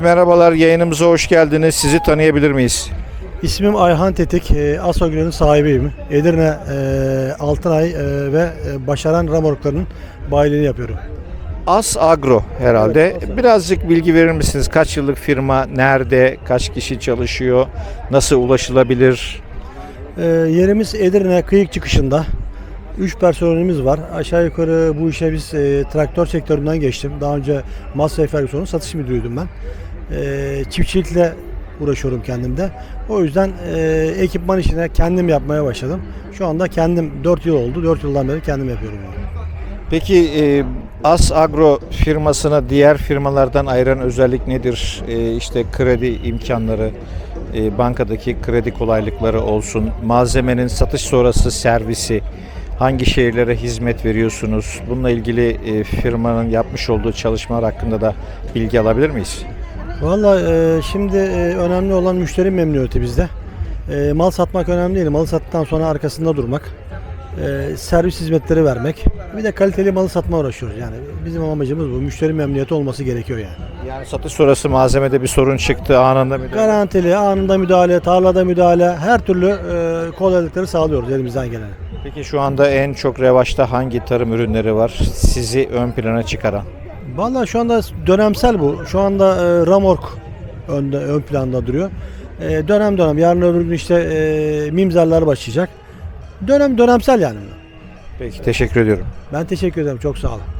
merhabalar. Yayınımıza hoş geldiniz. Sizi tanıyabilir miyiz? İsmim Ayhan Tetik, e, Asogül'ün sahibiyim. Edirne, e, Altınay e, ve e, Başaran Ramorklarının bayiliğini yapıyorum. As Agro herhalde. Evet. Birazcık bilgi verir misiniz? Kaç yıllık firma, nerede, kaç kişi çalışıyor, nasıl ulaşılabilir? E, yerimiz Edirne kıyık çıkışında. 3 personelimiz var. Aşağı yukarı bu işe biz e, traktör sektöründen geçtim. Daha önce Massey Ferguson'un satış müdürüydüm ben. E, çiftçilikle uğraşıyorum kendimde. O yüzden e, ekipman işine kendim yapmaya başladım. Şu anda kendim 4 yıl oldu. 4 yıldan beri kendim yapıyorum. Yani. Peki e, As Agro firmasını diğer firmalardan ayıran özellik nedir? E, işte kredi imkanları, e, bankadaki kredi kolaylıkları olsun, malzemenin satış sonrası servisi, hangi şehirlere hizmet veriyorsunuz? Bununla ilgili e, firmanın yapmış olduğu çalışmalar hakkında da bilgi alabilir miyiz? Valla e, şimdi e, önemli olan müşteri memnuniyeti bizde. E, mal satmak önemli değil. Malı sattıktan sonra arkasında durmak. E, servis hizmetleri vermek. Bir de kaliteli malı satma uğraşıyoruz. Yani bizim amacımız bu. Müşteri memnuniyeti olması gerekiyor yani. Yani satış sonrası malzemede bir sorun çıktı anında müdahale. Garantili, anında müdahale, tarlada müdahale, her türlü e, kolaylıkları sağlıyoruz elimizden geleni. Peki şu anda en çok revaçta hangi tarım ürünleri var sizi ön plana çıkaran? Valla şu anda dönemsel bu. Şu anda e, Ramork önde, ön planda duruyor. E, dönem dönem. Yarın öbür gün işte e, mimzerler başlayacak. Dönem dönemsel yani. Peki teşekkür ediyorum. Ben teşekkür ederim. Çok sağ olun.